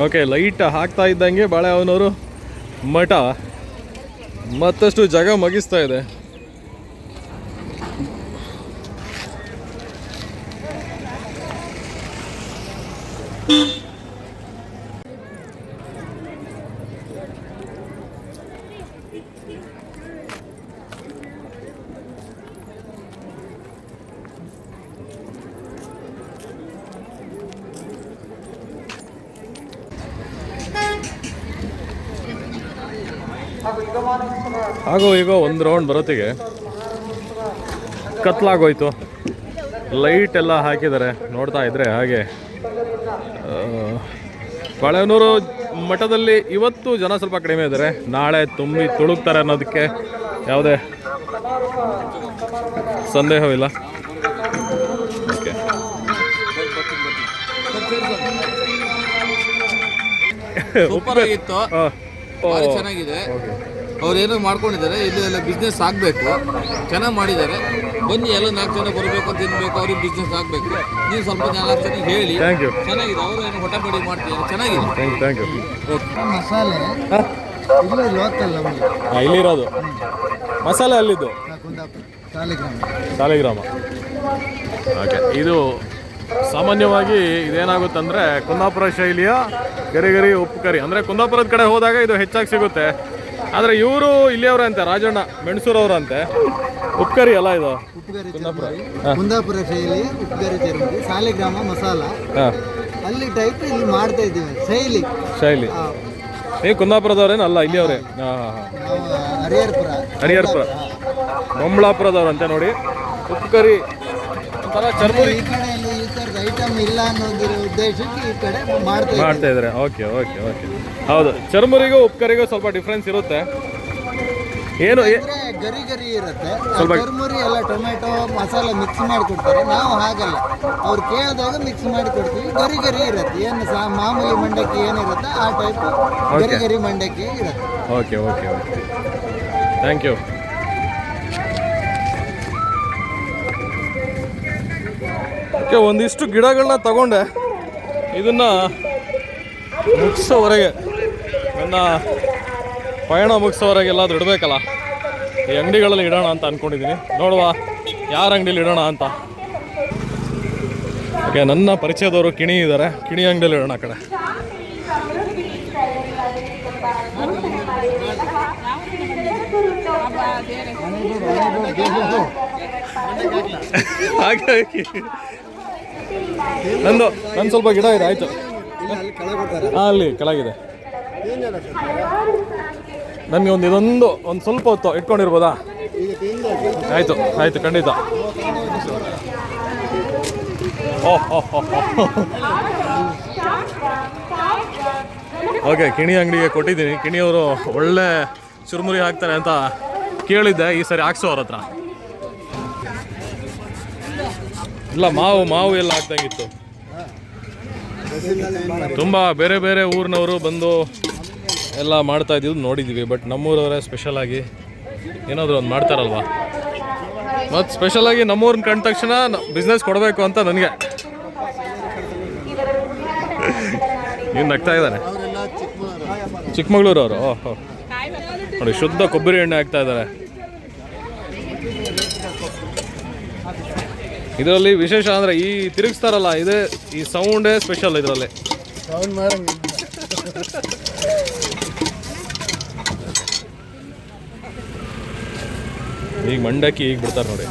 Okay light ಹಾಕ್ತಾ ಇದ್ದಂಗೆ ಬಾಳೆ ಅವನವರು ಮಠ. ಮತ್ತಷ್ಟು ಜಾಗ ಮಗಿಸ್ತಾ ಇದೆ. ಹಾಗೂ ಈಗ ಒಂದು ರೌಂಡ್ ಬರೋತ್ತಿಗೆ. ಕತ್ಲಾಗೋಯ್ತು. ಲೈಟ್ ಎಲ್ಲ ಹಾಕಿದ್ದಾರೆ. ನೋಡ್ತಾ ಇದ್ರೆ ಹಾಗೆ. ಬಳೆನೂರು ಬಾಳೆಹೊನ್ನೂರು ಮಠದಲ್ಲಿ ಇವತ್ತು ಜನ ಸ್ವಲ್ಪ ಕಡಿಮೆ ಇದ್ದಾರೆ. ನಾಳೆ ತುಂಬಿ ತುಳುಕ್ತಾರೆ ಅನ್ನೋದಕ್ಕೆ ಯಾವುದೇ ಸಂದೇಹವಿಲ್ಲ. ಓಕೆ ಸೂಪರ್ ಆಗಿತ್ತು. ಚೆನ್ನಾಗಿದೆ. ಓಕೆ ಅವ್ರು ಏನೋ ಮಾಡ್ಕೊಂಡಿದ್ದಾರೆ ಇಲ್ಲಿ ಎಲ್ಲ ಬಿಸ್ನೆಸ್ ಆಗಬೇಕು. ಚೆನ್ನಾಗಿ ಮಾಡಿದ್ದಾರೆ. ಬನ್ನಿ ಎಲ್ಲ ನಾಲ್ಕು ಜನ ಬರಬೇಕು ಅಂತ ತಿನ್ಬೇಕು ಅವ್ರಿಗೆ ಬಿಸ್ನೆಸ್ ಆಗಬೇಕು. ನೀವು ಸ್ವಲ್ಪ ನಾಲ್ಕು ಜನ ಹೇಳಿ. ಚೆನ್ನಾಗಿದೆ. ಅವರು ಏನು ಹೊಟ್ಟೆ ಪಡಿ ಮಾಡ್ತಿದ್ದಾರೆ. ಚೆನ್ನಾಗಿದೆ. ಥ್ಯಾಂಕ್ ಯು ಥ್ಯಾಂಕ್ ಯು ಮಸಾಲೆ ಇಲ್ಲಿರೋದು. ಮಸಾಲೆ ಅಲ್ಲಿದ್ದು? ಸಾಲಿಗ್ರಾಮ ಓಕೆ ಇದು ಸಾಮಾನ್ಯವಾಗಿ ಇದೇನಾಗುತ್ತಂದರೆ ಕುಂದಾಪುರ ಶೈಲಿಯ ಗರಿ ಗರಿ ಉಪ್ಪು ಕರಿ. ಅಂದರೆ ಕುಂದಾಪುರದ ಕಡೆ ಹೋದಾಗ ಇದು ಹೆಚ್ಚಾಗಿ ಸಿಗುತ್ತೆ. ಆದರೆ ಇವರು ಇಲ್ಲಿಯವ್ರ ಅಂತೆ ರಾಜಣ್ಣ ಮೆಣಸೂರವ್ರು ಅಂತೆ ಉಪ್ಕರಿ ಅಲ್ಲ ಇದು? ಉಪ್ಪುಗರಿ ಚರ್ಮರಿ ಕುಂದಾಪುರ. ಶೈಲಿ ಉಪ್ಪುಗರಿ ಚರ್ಮರಿ ಸಾಲಿಗ್ರಾಮ ಮಸಾಲ. ಹಾಂ. ಅಲ್ಲಿ ಟೈಪ್ ಇಲ್ಲಿ ಮಾಡ್ತಾ ಇದ್ದೀವಿ ಶೈಲಿ. ಶೈಲಿ. ಆ, ನೀವು ಕುಂದಾಪುರದವ್ರೇನು ಅಲ್ಲ ಇಲ್ಲಿಯವ್ರೆ? ಹಾಂ. ಹಾಂ ಹಾಂ ನಾವು ಹರಿಹರಪುರ. ಹರಿಹರಪುರ. ನೋಡಿ. ಉಪ್ಕರಿ ಕರಿ ಒಂಥರ ಚರ್ಮುರಿ ಈ ಕಡೆ ಐಟಮ್ ಇಲ್ಲ ಅನ್ನೋದಿರೋ ಉದ್ದೇಶಕ್ಕೆ ಈ ಕಡೆ ಮಾಡ್ತಾ ಮಾಡ್ತಾ ಇದ್ದಾರೆ. ಓಕೆ ಓಕೆ ಓಕೆ ಹೌದು. ಚರ್ಮರಿಗೂ ಉಪ್ಕರಿಗೂ ಸ್ವಲ್ಪ ಡಿಫ್ರೆನ್ಸ್ ಇರುತ್ತೆ. ಏನು ಅಂದ್ರೆ ಗರಿ ಗರಿ ಇರುತ್ತೆ. ಸ್ವಲ್ಪ- ಚರ್ಮುರಿ ಎಲ್ಲ ಟೊಮೆಟೊ ಮಸಾಲ ಮಿಕ್ಸ್ ಮಾಡಿ ಕೊಡ್ತಾರೆ ನಾವು ಹಾಗಲ್ಲ. ಅವ್ರು ಕೇಳಿದಾಗ ಮಿಕ್ಸ್ ಮಾಡಿ ಕೊಡ್ತೀವಿ ಗರಿ ಗರಿ ಇರುತ್ತೆ. ಏನು ಸಾ ಮಾಮೂಲಿ ಮಂಡಕ್ಕಿ ಏನಿರುತ್ತೆ ಆ ಟೈಪ್ ಗರಿ ಗರಿ ಮಂಡಕ್ಕಿ ಇರುತ್ತೆ. Okay okay okay thank you okay ಒಂದಿಷ್ಟು ಗಿಡಗಳನ್ನ ತಗೊಂಡೆ. ಇದನ್ನು ಮುಗಿಸೋವರೆಗೆ ನನ್ನ ಪಯಣ ಮುಗಿಸೋವರೆಗೆಲ್ಲ ಎಲ್ಲಾದ್ರೂ ಇಡಬೇಕಲ್ಲ? ಈ ಅಂಗಡಿಗಳಲ್ಲಿ ಇಡೋಣ ಅಂತ ಅಂದ್ಕೊಂಡಿದ್ದೀನಿ ನೋಡುವ ಯಾರ ಅಂಗಡಿಲಿ ಇಡೋಣ ಅಂತ. ಓಕೆ ನನ್ನ ಪರಿಚಯದವರು ಕಿಣಿ ಇದ್ದಾರೆ. ಕಿಣಿ ಅಂಗಡಿಯಲ್ಲಿ ಇಡೋಣ ಆ ಕಡೆ. ಹಾಗಾಗಿ ನಂದು ನನ್ನ ಸ್ವಲ್ಪ ಗಿಡ ಇದೆ ಆಯ್ತು. ಹಾಂ ಅಲ್ಲಿ ಕೆಳಗಿದೆ. ನನಗೆ ಒಂದು ಇದೊಂದು ಒಂದು ಸ್ವಲ್ಪ ಹೊತ್ತು ಇಟ್ಕೊಂಡಿರ್ಬೋದಾ? ಆಯಿತು ಆಯಿತು ಖಂಡಿತ. ಓಹ್ ಓಕೆ ಕಿಣಿ ಅಂಗಡಿಗೆ ಕೊಟ್ಟಿದ್ದೀನಿ. ಕಿಣಿಯವರು ಒಳ್ಳೆ ಚುರುಮುರಿ ಹಾಕ್ತಾರೆ ಅಂತ ಕೇಳಿದ್ದೆ ಈ ಸರಿ ಹಾಕ್ಸೋ ಅವ್ರ ಹತ್ರ. ಇಲ್ಲ, ಮಾವು ಮಾವು ಎಲ್ಲ ಹಾಕ್ದಂಗಿತ್ತು ತುಂಬ ಬೇರೆ ಬೇರೆ ಊರಿನವರು ಬಂದು ಎಲ್ಲ ಮಾಡ್ತಾ ಇದ್ದಿದ್ದು ನೋಡಿದ್ದೀವಿ ಬಟ್ ನಮ್ಮೂರವರೇ ಸ್ಪೆಷಲ್ ಆಗಿ ಏನಾದರೂ ಒಂದು ಮಾಡ್ತಾರಲ್ವಾ? ಮತ್ತು ಸ್ಪೆಷಲ್ ಆಗಿ ನಮ್ಮೂರನ್ನ ಕಂಡ ತಕ್ಷಣ ಬಿಸ್ನೆಸ್ ಕೊಡಬೇಕು ಅಂತ ನನಗೆ. ಇನ್ನು ನಗ್ತಾ ಇದ್ದಾನೆ. ಚಿಕ್ಕಮಗಳೂರು ಓಹೋ. ನೋಡಿ, ಶುದ್ಧ ಕೊಬ್ಬರಿ ಎಣ್ಣೆ ಹಾಕ್ತಾ ಇದ್ದಾರೆ. ಇದರಲ್ಲಿ ವಿಶೇಷ ಅಂದರೆ ಈ ತಿರುಗಿಸ್ತಾರಲ್ಲ ಇದೇ ಈ ಸೌಂಡೇ ಸ್ಪೆಷಲ್ ಇದರಲ್ಲಿ. ಈಗ ಮಂಡಕ್ಕಿ ಈಗ ಬಿಡ್ತಾರೆ ನೋಡಿ.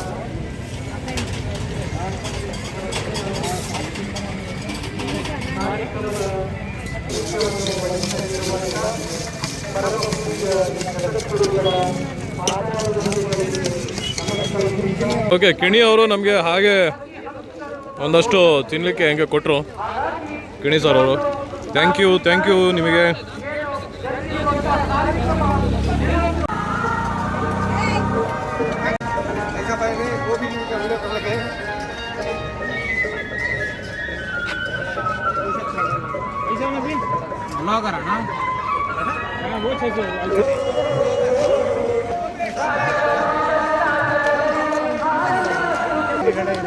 ಓಕೆ ಕಿಣಿ ಅವರು ನಮಗೆ ಹಾಗೆ ಒಂದಷ್ಟು ತಿನ್ನಲಿಕ್ಕೆ ಹೆಂಗೆ ಕೊಟ್ಟರು ಕಿಣಿ ಸರ್ ಅವರು. ಥ್ಯಾಂಕ್ ಯು ಥ್ಯಾಂಕ್ ಯು ನಿಮಗೆ.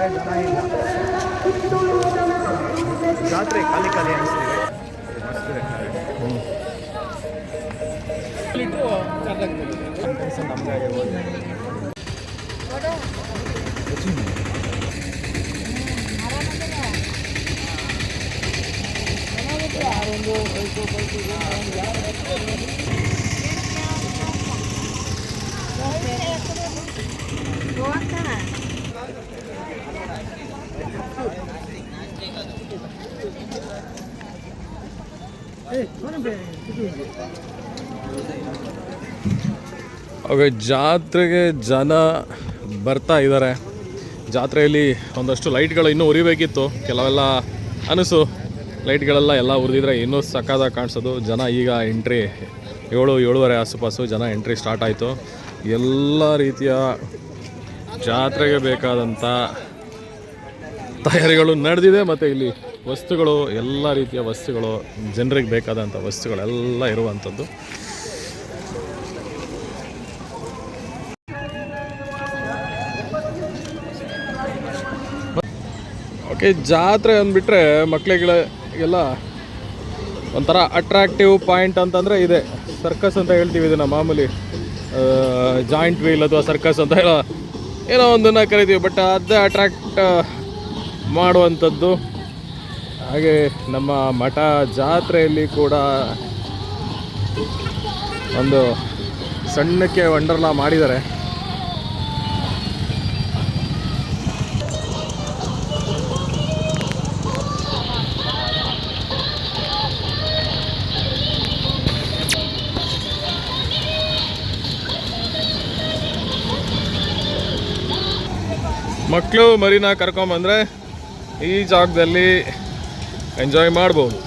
ಜನ ಇಲ್ಲ ಜಾತ್ರೆ ಖಾಲಿ ಖಾಲಿ ಅನಿಸ್ತಿದೆ ಮಸ್ತಿದೆ ನಮಗೆ ಆಗಿರ್ಬೋದು Thank you. ಅವಾಗ ಜಾತ್ರೆಗೆ ಜನ ಬರ್ತಾ ಇದ್ದಾರೆ. ಜಾತ್ರೆಯಲ್ಲಿ ಒಂದಷ್ಟು ಲೈಟ್ಗಳು ಇನ್ನೂ ಉರಿಬೇಕಿತ್ತು. ಕೆಲವೆಲ್ಲ ಅನಿಸು, ಲೈಟ್ಗಳೆಲ್ಲ ಎಲ್ಲ ಉರಿದಿದ್ರೆ ಇನ್ನೂ ಸಕ್ಕದಾಗಿ ಕಾಣಿಸೋದು. ಜನ ಈಗ ಎಂಟ್ರಿ ಏಳು, ಏಳುವರೆ ಆಸುಪಾಸು ಜನ ಎಂಟ್ರಿ ಸ್ಟಾರ್ಟ್ ಆಯಿತು. ಎಲ್ಲ ರೀತಿಯ ಜಾತ್ರೆಗೆ ಬೇಕಾದಂಥ ತಯಾರಿಗಳು ನಡೆದಿದೆ ಮತ್ತು ಇಲ್ಲಿ ವಸ್ತುಗಳು, ಎಲ್ಲ ರೀತಿಯ ವಸ್ತುಗಳು, ಜನರಿಗೆ ಬೇಕಾದಂಥ ವಸ್ತುಗಳೆಲ್ಲ ಇರುವಂಥದ್ದು ಓಕೆ ಜಾತ್ರೆ ಅಂದ್ಬಿಟ್ರೆ ಮಕ್ಕಳಿಗೆಲ್ಲ ಒಂಥರ ಅಟ್ರಾಕ್ಟಿವ್ ಪಾಯಿಂಟ್ ಅಂತಂದರೆ ಇದೆ. ಸರ್ಕಸ್ ಅಂತ ಹೇಳ್ತೀವಿ ಇದನ್ನು ಮಾಮೂಲಿ ಜಾಯಿಂಟ್ ವೀಲ್ ಅಥವಾ ಸರ್ಕಸ್ ಅಂತ ಹೇಳೋ ಏನೋ ಒಂದನ್ನು ಕರಿತೀವಿ ಬಟ್ ಅದೇ ಅಟ್ರಾಕ್ಟ್ ಮಾಡುವಂಥದ್ದು ಹಾಗೆ ನಮ್ಮ ಮಠ ಜಾತ್ರೆಯಲ್ಲಿ ಕೂಡ ಒಂದು ಸಣ್ಣಕ್ಕೆ ವಂಡರ್ಲಾ ಮಾಡಿದ್ದಾರೆ. ಮಕ್ಕಳು ಮರಿನ ಕರ್ಕೊಂಬಂದರೆ ಈ ಜಾಗದಲ್ಲಿ ಎಂಜಾಯ್ ಮಾಡ್ಬೋದು